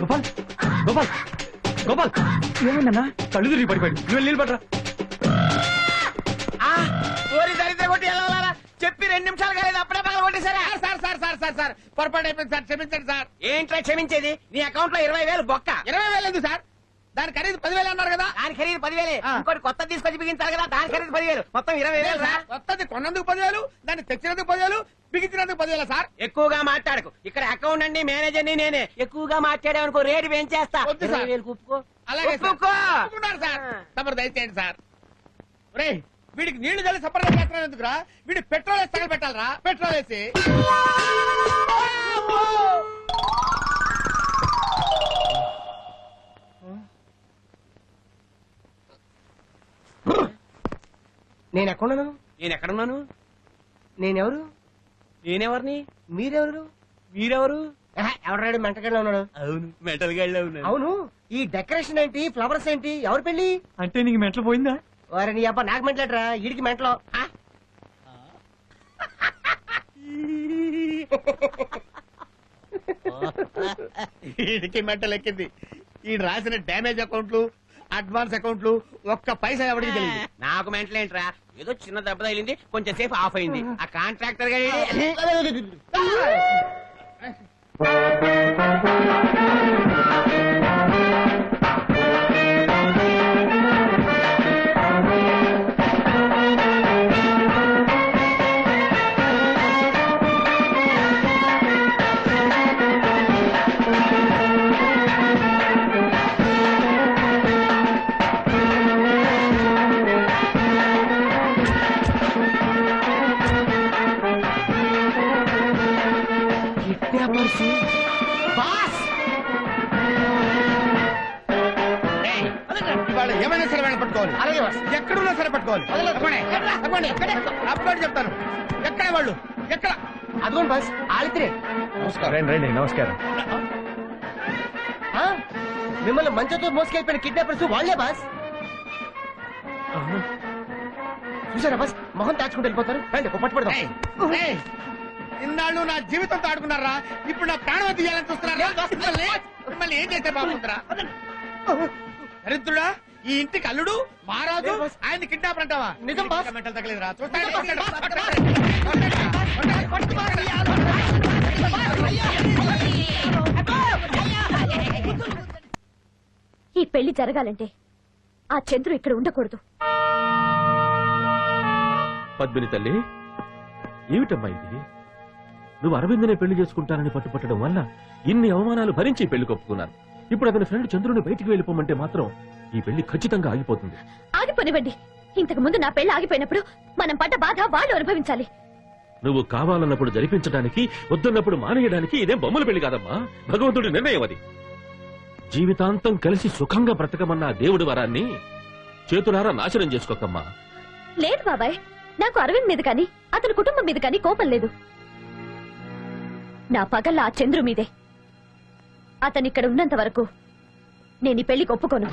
గోపాల్ గోపాల్ గోపాల్. ఏమైందన్నా కళ్ళు తిరిగి పడిపోయాడు. నువ్వు వెళ్ళి పడరా ఓరి దరిద్ర కొట్టి ఎలా వెళ్ళాలా? చెప్పి రెండు నిమిషాలు కాలేదు అప్పుడే పగల కొట్టేశారా? Sir sir sir sir sir పొరపాటు అయిపోయింది సార్. క్షమించండి సార్. ఏంట్రా క్షమించేది? నీ అకౌంట్లో ఇరవై వేలు బొక్క. ఇరవై వేలు ఎందుకు సార్? దాని ఖరీదు పదివేలు అన్నారు కదా. దాని ఖరీదు పదివేలే. ఇంకోటి కొత్త తీసుకొచ్చి బిగించాలి కదా దాని ఖరీదు పదివేలు. మొత్తం ఇరవై వేలు సార్ కొత్తది కొన్నందుకు పదివేలు దాన్ని తెచ్చినందుకు పదివేలు బిగించినందుకు పదివేలు సార్? ఎక్కువగా మాట్లాడకు. ఇక్కడ అకౌంట్ అండి మేనేజర్ని నేనే. ఎక్కువగా మాట్లాడామనుకో రేటు పెంచేస్తా. ఒప్పుకో అలాగే సార్. తమరు దయచేయండి సార్. రే వీడికి నీళ్ళు చల్లి సపరేట్ చేస్తున్నాను ఎందుకురా? వీడి పెట్రోల్ వేసి తగలు పెట్టాలరా పెట్రోల్ వేసి. నేను ఎక్కడున్నాను నేను ఎక్కడున్నాను నేనెవరు? నేనెవరిని? మీరెవరు? మీరెవరు? ఎవడాడు మెంటగడ్లో ఉన్నాడు? అవును మెటల్ గడ్డ ఉన్నాను అవును ఈ డెకరేషన్ ఏంటి ఫ్లవర్స్ ఏంటి ఎవరు పెళ్ళి అంటే నీకు మెట్లు పోయిందా? వారి నీ అబ్బా నాకు మెంటలేటరా ఈడికి మెంటలో. ఆ? వీడికి మెంటల్ ఎక్కింది. ఈ రాసిన డ్యామేజ్ అకౌంట్లు అడ్వాన్స్ అకౌంట్లు ఒక్క పైసా ఎవరికి తెలియదు. నాకు మెంటల్ ఏంట్రా ఏదో చిన్న దెబ్బ తగిలింది కొంచెం సేపు ఆఫ్ అయింది. ఆ కాంట్రాక్టర్ ఇవాళ చెప్తాను. ఎక్కడ వాళ్ళు? ఎక్కడ? అదిగోండి బస్ ఆలిత్రే రండి రండి నమస్కారం. ఆ? మిమ్మల్ని మంచంతో మోసుకెళ్ళిపోయిన కిడ్నాపర్స్ వాళ్ళే బాస్. చూసారా బస్ మొహం దాచుకుంటూ వెళ్ళిపోతారు. రండి ఓ పట్టు పడదాం ఏయ్, ఏయ్, ఇన్నాళ్ళు నా జీవితంతో ఆడుకున్నారా? ఇప్పుడు నా ప్రాణం తీయాలని చూస్తున్నారా? మిమ్మల్ని మిమ్మల్ని ఏం చేస్తే బాగుంటుందిరా దరిద్రుడా? ఈ ఇంటికి అల్లుడు మహారాజు బాస్? ఆయన కిడ్నాపర్ అంటావా? నిజం మెంటల్ ఈ పెళ్ళి జరగాలంటే ఆ చంద్రు ఇక్కడ ఉండకూడదు. పద్మిని తల్లి ఏమిటమ్మా ఇది? నువ్వు అరవిందనే పెళ్ళి చేసుకుంటానని పట్టుపట్టడం వల్ల ఇన్ని అవమానాలు భరించి పెళ్ళి కొప్పుకున్నాను. ఇప్పుడు అతని ఫ్రెండ్ చంద్రుని బయటికి వెళ్ళిపోమంటే మాత్రం ఈ పెళ్ళి ఖచ్చితంగా ఆగిపోతుంది. ఆగిపోనివ్వండి ఇంతకు ముందు నా పెళ్ళి ఆగిపోయినప్పుడు మనం పడ్డ బాధ వాళ్ళు అనుభవించాలి. నువ్వు కావాలన్నప్పుడు జరిపించడానికి వద్దన్నప్పుడు మానేయడానికి ఇదేం బొమ్మల పెళ్ళి కాదమ్మా. భగవంతుడి నిర్ణయం అది. జీవితాంతం కలిసి సుఖంగా బ్రతకమన్న దేవుడి వరాన్ని చేతులారా నాశనం చేసుకోకమ్మా. లేదు బాబాయ్ నాకు అరవింద్ మీద కానీ అతని కుటుంబం మీద కానీ కోపం లేదు. నా పగల్ల ఆ చంద్రు మీదే. అతను ఇక్కడ ఉన్నంత వరకు నేను ఈ పెళ్ళికి ఒప్పుకోను.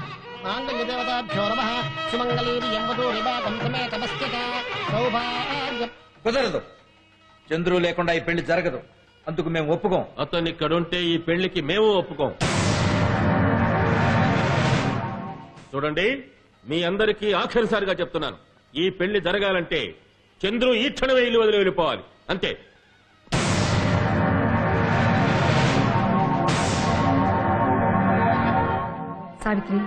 కుదరదు. చంద్రు లేకుండా ఈ పెళ్ళి జరగదు. అందుకు మేము ఒప్పుకోం. అతను ఇక్కడుంటే ఈ పెళ్ళికి మేము ఒప్పుకోం. చూడండి మీ అందరికీ ఆఖరిసారిగా చెప్తున్నాను. ఈ పెళ్ళి జరగాలంటే చంద్రు ఈ క్షణమే ఇల్లు వదిలి వెళ్ళిపోవాలి. అంతే. సావిత్రి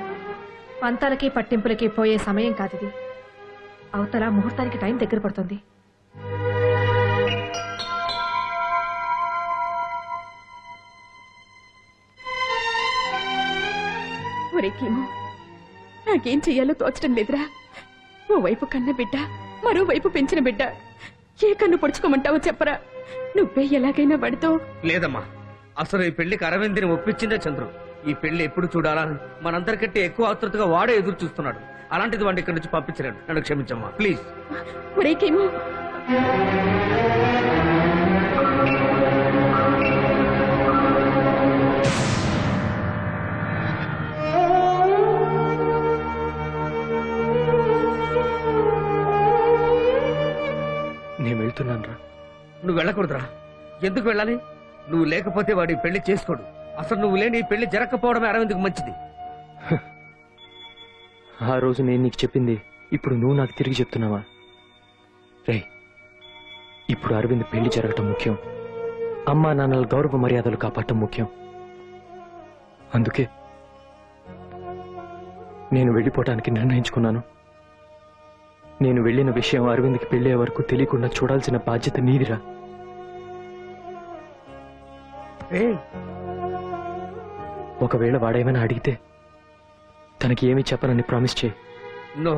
పంతాలకి పట్టింపులకి పోయే సమయం కాదిది. అవతల ముహూర్తానికి టైం దగ్గర పడుతుంది. ఒరేకేమో నాకేం చెయ్యాలో తోచడం లేదురా. ఓవైపు కన్న బిడ్డ మరోవైపు పెంచిన బిడ్డ. ఏ కన్ను పొడుచుకోమంటావో చెప్పరా. నువ్వే ఎలాగైనా పడుతూ లేదమ్మా అసలు ఈ పెళ్ళికి అరవింద్ని ఒప్పించిందే చంద్రు ఈ పెళ్ళి ఎప్పుడు చూడాలని మనందరికంటే ఎక్కువ ఆతృతగా వాడే ఎదురు చూస్తున్నాడు. అలాంటిది వాడిని ఇక్కడి నుంచి పంపించలేడు నన్ను క్షమించమ్మా. ప్లీజ్. ఒరేకేమో నేను వెళ్తున్నాను రా నువ్వు వెళ్ళకూడదురా. ఎందుకు వెళ్ళాలి? నువ్వు లేకపోతే వాడి పెళ్ళి చేసుకోడు. అసలు నువ్వు లేని ఈ పెళ్ళి జరగకపోవడమే అరవింద్కు మంచిది. ఆ రోజు నేను నీకు చెప్పింది ఇప్పుడు నువ్వు నాకు తిరిగి చెప్తున్నావా? రే ఇప్పుడు అరవింద్ పెళ్ళి జరగటం ముఖ్యం. అమ్మా నాన్నల గౌరవ మర్యాదలు కాపాడటం ముఖ్యం. అందుకే నేను వెళ్ళిపోవటానికి నిర్ణయించుకున్నాను. నేను వెళ్ళిన విషయం అరవింద్కి పెళ్ళే వరకు తెలియకుండా చూడాల్సిన బాధ్యత నీదిరా. ఒకవేళ వాడేమైనా అడిగితే తనకి ఏమీ చెప్పనని ప్రామిస్ చేయి. నో?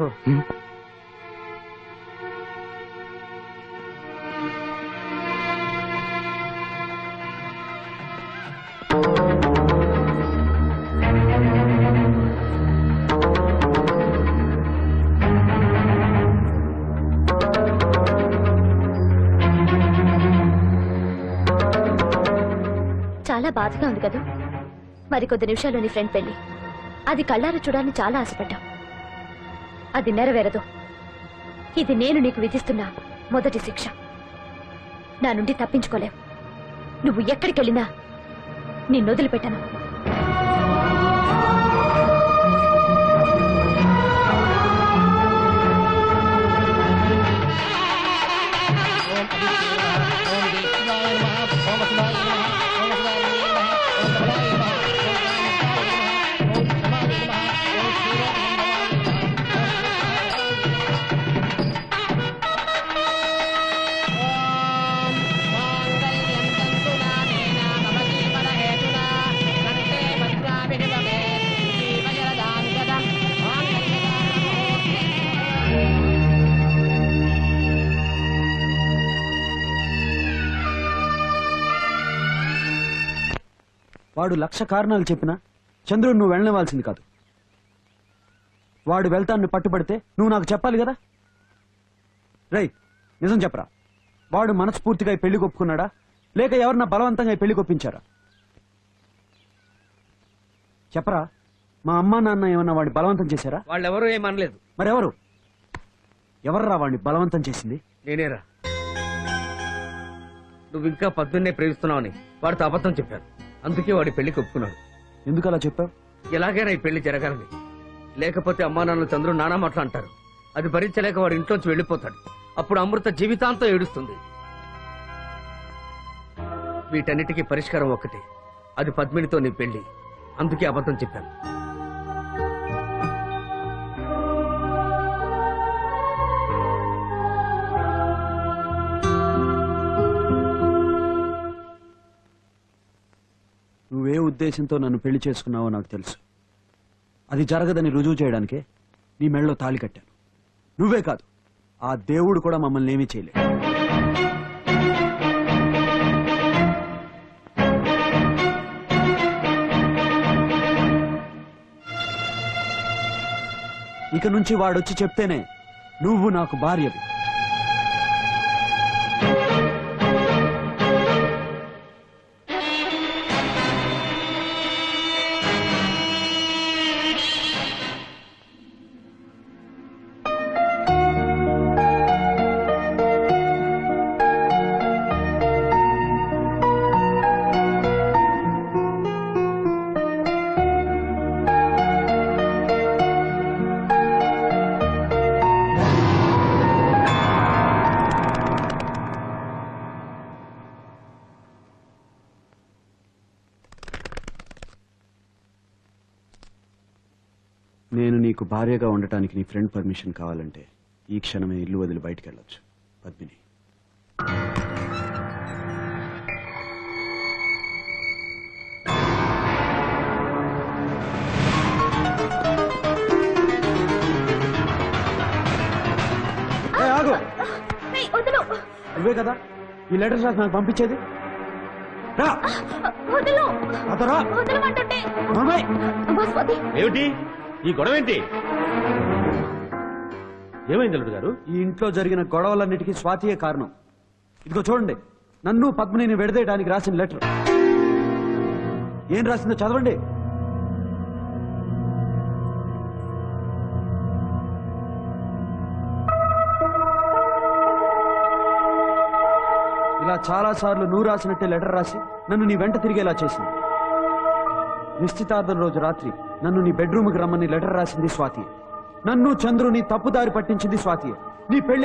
చాలా బాధగా ఉంది కదా. మరి కొద్ది నిమిషాల్లో నీ ఫ్రెండ్ పెళ్ళి అది కళ్ళారు చూడాలని చాలా ఆశపడ్డాం. అది నెరవేరదు. ఇది నేను నీకు విధిస్తున్న మొదటి శిక్ష. నా నుండి తప్పించుకోలేవు. నువ్వు ఎక్కడికెళ్ళినా నిన్నొదిలిపెట్టను వాడు లక్ష కారణాలు చెప్పినా చంద్రుడు నువ్వు వెళ్ళనివ్వాల్సింది కాదు. వాడు వెళ్తాన్ని పట్టుబడితే నువ్వు నాకు చెప్పాలి కదా? రేయ్ నిజం చెప్పరా? వాడు మనస్ఫూర్తిగా పెళ్ళి ఒప్పుకున్నాడా లేక ఎవరన్నా బలవంతంగా పెళ్ళి కొప్పించారా? చెప్పరా మా అమ్మా నాన్న ఏమన్నా వాడిని బలవంతం చేశారా? వాళ్ళెవరూ ఏమనలేదు మరెవరు? ఎవర్రా వాడిని బలవంతం చేసింది? నేనేరా. నువ్వు ఇంకా పద్దున్నే ప్రేమిస్తున్నావని వాడితో అబద్ధం చెప్పాను. అందుకే వాడి పెళ్ళికి ఒప్పుకున్నాడు ఎందుకు అలా చెప్పావు? ఎలాగైనా ఈ పెళ్ళి జరగాలని. లేకపోతే అమ్మా నాన్న చంద్రుడు నానా మాటలు అంటారు. అది భరించలేక వాడి ఇంట్లోంచి వెళ్ళిపోతాడు. అప్పుడు అమృత జీవితాంతం ఏడుస్తుంది. వీటన్నిటికీ పరిష్కారం ఒక్కటే. అది పద్మినితో నీ పెళ్ళి. అందుకే అబద్ధం చెప్పాను. ఉద్దేశంతో నన్ను పెళ్ళి చేసుకున్నావో నాకు తెలుసు. అది జరగదని రుజువు చేయడానికే నీ మెళ్ళలో తాళి కట్టాను. నువ్వే కాదు ఆ దేవుడు కూడా మమ్మల్ని ఏమీ చేయలేదు. ఇక నుంచి వాడొచ్చి చెప్తేనే నువ్వు నాకు భార్యవి. నీకు భార్యగా ఉండటానికి నీ ఫ్రెండ్ పర్మిషన్ కావాలంటే ఈ క్షణమే ఇల్లు వదిలి బయటికి వెళ్ళొచ్చు. పద్మిని. నువ్వే కదా? ఈ లెటర్స్ రాసి నాకు పంపించేది? ఏమిటి? ఈ గొడవ ఏంటి ఏమైంది అల్లుడు గారు? ఈ ఇంట్లో జరిగిన గొడవలన్నిటికీ స్వాతియే కారణం. ఇదిగో చూడండి నన్ను పద్మినిని విడదీయడానికి రాసిన లెటర్. ఏం రాసిందో చదవండి. ఇలా ఇలా చాలా సార్లు నువ్వు రాసినట్టే లెటర్ రాసి నన్ను నీ వెంట తిరిగేలా చేసింది. నిశ్చితార్థం రోజు రాత్రి నన్ను నీ బెడ్రూమ్కి రమ్మని లెటర్ రాసింది స్వాతి. నన్ను చంద్రుని తప్పుదారి పట్టించింది స్వాతి. నీ పెళ్ళి